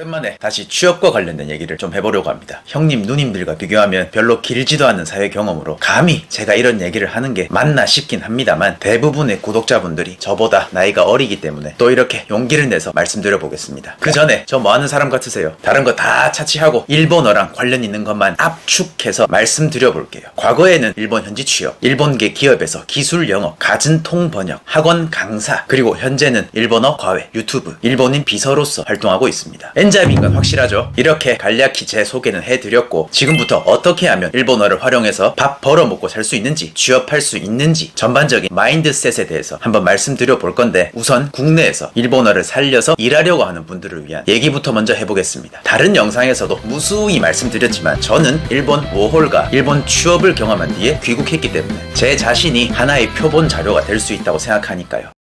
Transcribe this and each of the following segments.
오랜만에 다시 취업과 관련된 얘기를 좀 해보려고 합니다. 형님, 누님들과 비교하면 별로 길지도 않은 사회 경험으로 감히 제가 이런 얘기를 하는 게 맞나 싶긴 합니다만 대부분의 구독자분들이 저보다 나이가 어리기 때문에 또 이렇게 용기를 내서 말씀드려 보겠습니다. 그 전에 저 뭐 하는 사람 같으세요? 다른 거 다 차치하고 일본어랑 관련 있는 것만 압축해서 말씀드려 볼게요. 과거에는 일본 현지 취업, 일본계 기업에서 기술 영어, 가진 통 번역, 학원 강사, 그리고 현재는 일본어 과외, 유튜브, 일본인 비서로서 활동하고 있습니다. 엔잡인 건 확실하죠? 이렇게 간략히 제 소개는 해드렸고 지금부터 어떻게 하면 일본어를 활용해서 밥 벌어 먹고 살 수 있는지 취업할 수 있는지 전반적인 마인드셋에 대해서 한번 말씀드려 볼 건데 우선 국내에서 일본어를 살려서 일하려고 하는 분들을 위한 얘기부터 먼저 해보겠습니다. 다른 영상에서도 무수히 말씀드렸지만 저는 일본 워홀과 일본 취업을 경험한 뒤에 귀국했기 때문에 제 자신이 하나의 표본 자료가 될 수 있다고 생각하니까요.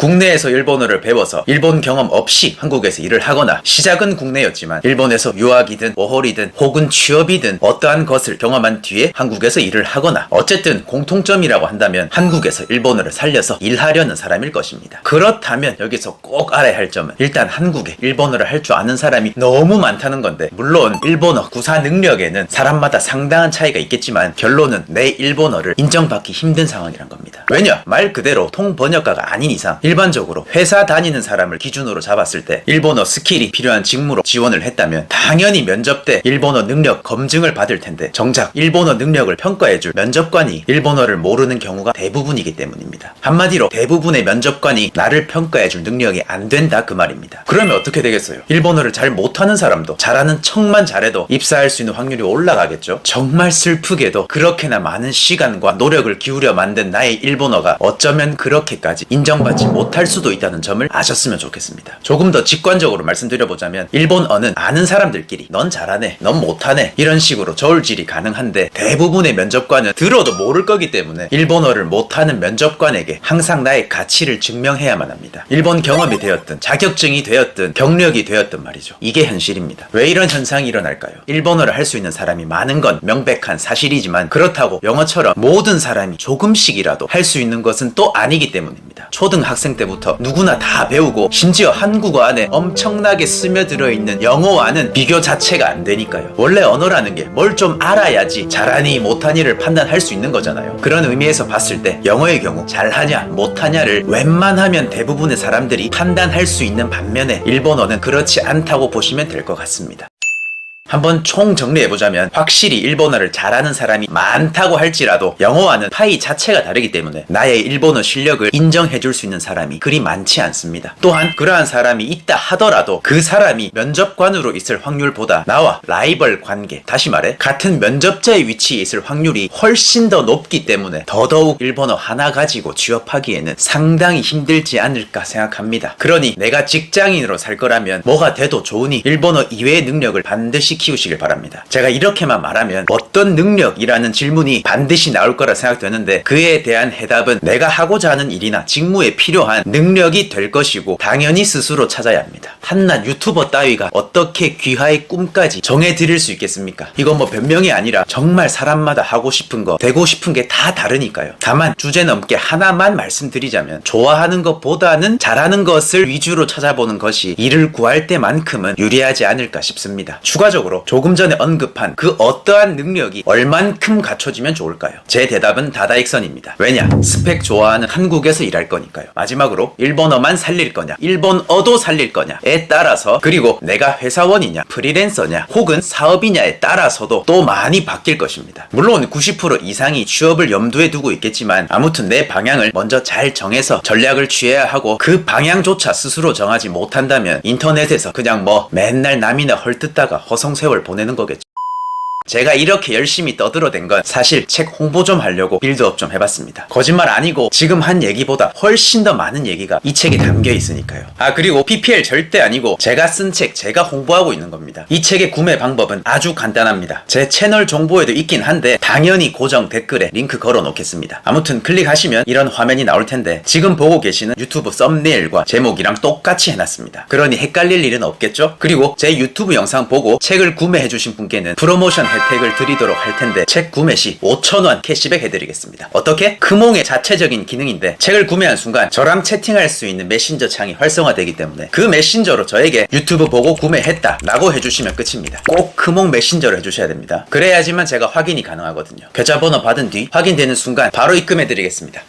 국내에서 일본어를 배워서 일본 경험 없이 한국에서 일을 하거나 시작은 국내였지만 일본에서 유학이든 워홀이든 혹은 취업이든 어떠한 것을 경험한 뒤에 한국에서 일을 하거나 어쨌든 공통점이라고 한다면 한국에서 일본어를 살려서 일하려는 사람일 것입니다. 그렇다면 여기서 꼭 알아야 할 점은 일단 한국에 일본어를 할 줄 아는 사람이 너무 많다는 건데 물론 일본어 구사 능력에는 사람마다 상당한 차이가 있겠지만 결론은 내 일본어를 인정받기 힘든 상황이란 겁니다. 왜냐? 말 그대로 통번역가가 아닌 이상 일반적으로 회사 다니는 사람을 기준으로 잡았을 때 일본어 스킬이 필요한 직무로 지원을 했다면 당연히 면접 때 일본어 능력 검증을 받을 텐데 정작 일본어 능력을 평가해줄 면접관이 일본어를 모르는 경우가 대부분이기 때문입니다. 한마디로 대부분의 면접관이 나를 평가해줄 능력이 안 된다 그 말입니다. 그러면 어떻게 되겠어요? 일본어를 잘 못하는 사람도 잘하는 척만 잘해도 입사할 수 있는 확률이 올라가겠죠? 정말 슬프게도 그렇게나 많은 시간과 노력을 기울여 만든 나의 일본어가 어쩌면 그렇게까지 인정받지 못할 수도 있다는 점을 아셨으면 좋겠습니다. 조금 더 직관적으로 말씀드려보자면 일본어는 아는 사람들끼리 넌 잘하네, 넌 못하네 이런 식으로 저울질이 가능한데 대부분의 면접관은 들어도 모를 거기 때문에 일본어를 못하는 면접관에게 항상 나의 가치를 증명해야만 합니다. 일본 경험이 되었든 자격증이 되었든 경력이 되었든 말이죠. 이게 현실입니다. 왜 이런 현상이 일어날까요? 일본어를 할 수 있는 사람이 많은 건 명백한 사실이지만 그렇다고 영어처럼 모든 사람이 조금씩이라도 할 수 있는 것은 또 아니기 때문입니다. 초등학생 때부터 누구나 다 배우고 심지어 한국어 안에 엄청나게 스며들어 있는 영어와는 비교 자체가 안 되니까요. 원래 언어라는 게 뭘 좀 알아야지 잘하니 못하니를 판단할 수 있는 거잖아요. 그런 의미에서 봤을 때 영어의 경우 잘하냐 못하냐를 웬만하면 대부분의 사람들이 판단할 수 있는 반면에 일본어는 그렇지 않다고 보시면 될 것 같습니다. 한번 총 정리해보자면 확실히 일본어를 잘하는 사람이 많다고 할지라도 영어와는 파이 자체가 다르기 때문에 나의 일본어 실력을 인정해줄 수 있는 사람이 그리 많지 않습니다. 또한 그러한 사람이 있다 하더라도 그 사람이 면접관으로 있을 확률보다 나와 라이벌 관계, 다시 말해 같은 면접자의 위치에 있을 확률이 훨씬 더 높기 때문에 더더욱 일본어 하나 가지고 취업하기에는 상당히 힘들지 않을까 생각합니다. 그러니 내가 직장인으로 살 거라면 뭐가 돼도 좋으니 일본어 이외의 능력을 반드시 키우시길 바랍니다. 제가 이렇게만 말하면 어떤 능력이라는 질문이 반드시 나올 거라 생각되는데 그에 대한 해답은 내가 하고자 하는 일이나 직무에 필요한 능력이 될 것이고 당연히 스스로 찾아야 합니다. 한낱 유튜버 따위가 어떻게 귀하의 꿈까지 정해드릴 수 있겠습니까? 이건 뭐 변명이 아니라 정말 사람마다 하고 싶은 거, 되고 싶은 게 다 다르니까요. 다만 주제 넘게 하나만 말씀드리자면 좋아하는 것보다는 잘하는 것을 위주로 찾아보는 것이 일을 구할 때만큼은 유리하지 않을까 싶습니다. 추가적으로 조금 전에 언급한 그 어떠한 능력이 얼만큼 갖춰지면 좋을까요? 제 대답은 다다익선입니다. 왜냐? 스펙 좋아하는 한국에서 일할 거니까요. 마지막으로 일본어만 살릴 거냐, 일본어도 살릴 거냐에 따라서 그리고 내가 회사원이냐, 프리랜서냐, 혹은 사업이냐에 따라서도 또 많이 바뀔 것입니다. 물론 90% 이상이 취업을 염두에 두고 있겠지만 아무튼 내 방향을 먼저 잘 정해서 전략을 취해야 하고 그 방향조차 스스로 정하지 못한다면 인터넷에서 그냥 뭐 맨날 남이나 헐뜯다가 허송 세월 보내는 거겠죠. 제가 이렇게 열심히 떠들어댄 건 사실 책 홍보 좀 하려고 빌드업 좀 해봤습니다. 거짓말 아니고 지금 한 얘기보다 훨씬 더 많은 얘기가 이 책에 담겨 있으니까요. 아 그리고 PPL 절대 아니고 제가 쓴 책 제가 홍보하고 있는 겁니다. 이 책의 구매 방법은 아주 간단합니다. 제 채널 정보에도 있긴 한데 당연히 고정 댓글에 링크 걸어 놓겠습니다. 아무튼 클릭하시면 이런 화면이 나올 텐데 지금 보고 계시는 유튜브 썸네일과 제목이랑 똑같이 해놨습니다. 그러니 헷갈릴 일은 없겠죠? 그리고 제 유튜브 영상 보고 책을 구매해주신 분께는 프로모션 혜택을 드리도록 할 텐데 책 구매 시 5,000원 캐시백 해드리겠습니다. 어떻게? 크몽의 자체적인 기능인데 책을 구매한 순간 저랑 채팅할 수 있는 메신저 창이 활성화되기 때문에 그 메신저로 저에게 유튜브 보고 구매했다 라고 해주시면 끝입니다. 꼭 크몽 메신저로 해주셔야 됩니다. 그래야지만 제가 확인이 가능하거든요. 계좌번호 받은 뒤 확인되는 순간 바로 입금해드리겠습니다.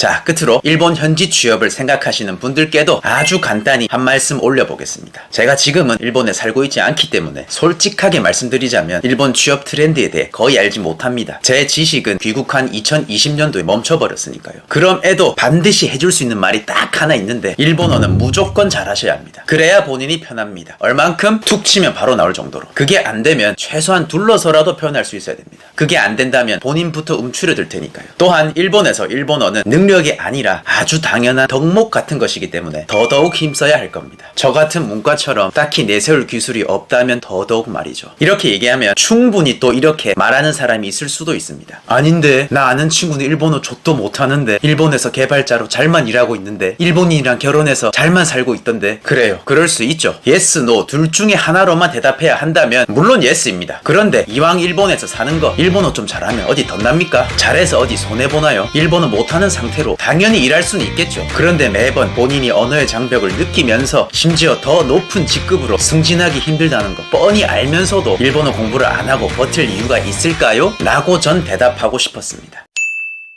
자, 끝으로 일본 현지 취업을 생각하시는 분들께도 아주 간단히 한 말씀 올려보겠습니다. 제가 지금은 일본에 살고 있지 않기 때문에 솔직하게 말씀드리자면 일본 취업 트렌드에 대해 거의 알지 못합니다. 제 지식은 귀국한 2020년도에 멈춰버렸으니까요. 그럼 애도 반드시 해줄 수 있는 말이 딱 하나 있는데 일본어는 무조건 잘하셔야 합니다. 그래야 본인이 편합니다. 얼만큼 툭 치면 바로 나올 정도로. 그게 안 되면 최소한 둘러서라도 표현할 수 있어야 됩니다. 그게 안 된다면 본인부터 움츠려들 테니까요. 또한 일본에서 일본어는 능력 이 아니라 아주 당연한 덕목 같은 것이기 때문에 더더욱 힘써야 할 겁니다. 저 같은 문과처럼 딱히 내세울 기술이 없다면 더더욱 말이죠. 이렇게 얘기하면 충분히 또 이렇게 말하는 사람이 있을 수도 있습니다. 아닌데 나 아는 친구는 일본어 족도 못하는데 일본에서 개발자로 잘만 일하고 있는데 일본인이랑 결혼해서 잘만 살고 있던데 그래요. 그럴 수 있죠. yes, no 둘 중에 하나로만 대답해야 한다면 물론 yes입니다. 그런데 이왕 일본에서 사는 거 일본어 좀 잘하면 어디 덧납니까? 잘해서 어디 손해보나요? 일본어 못하는 상 태로 당연히 일할 수는 있겠죠. 그런데 매번 본인이 언어의 장벽을 느끼면서 심지어 더 높은 직급으로 승진하기 힘들다는 거 뻔히 알면서도 일본어 공부를 안 하고 버틸 이유가 있을까요? 라고 전 대답하고 싶었습니다.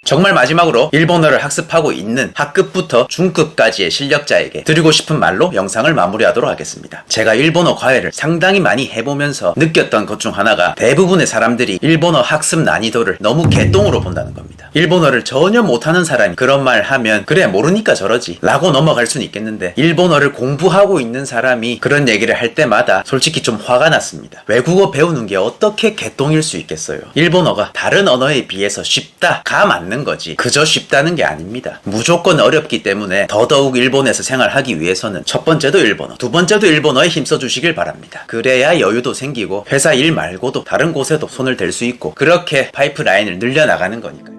정말 마지막으로 일본어를 학습하고 있는 학급부터 중급까지의 실력자에게 드리고 싶은 말로 영상을 마무리하도록 하겠습니다. 제가 일본어 과외를 상당히 많이 해보면서 느꼈던 것 중 하나가 대부분의 사람들이 일본어 학습 난이도를 너무 개똥으로 본다는 겁니다. 일본어를 전혀 못하는 사람이 그런 말 하면 그래 모르니까 저러지 라고 넘어갈 수는 있겠는데 일본어를 공부하고 있는 사람이 그런 얘기를 할 때마다 솔직히 좀 화가 났습니다. 외국어 배우는 게 어떻게 개똥일 수 있겠어요. 일본어가 다른 언어에 비해서 쉽다 가 맞는 거지 그저 쉽다는 게 아닙니다. 무조건 어렵기 때문에 더더욱 일본에서 생활하기 위해서는 첫 번째도 일본어, 두 번째도 일본어에 힘써 주시길 바랍니다. 그래야 여유도 생기고 회사 일 말고도 다른 곳에도 손을 댈 수 있고 그렇게 파이프라인을 늘려나가는 거니까.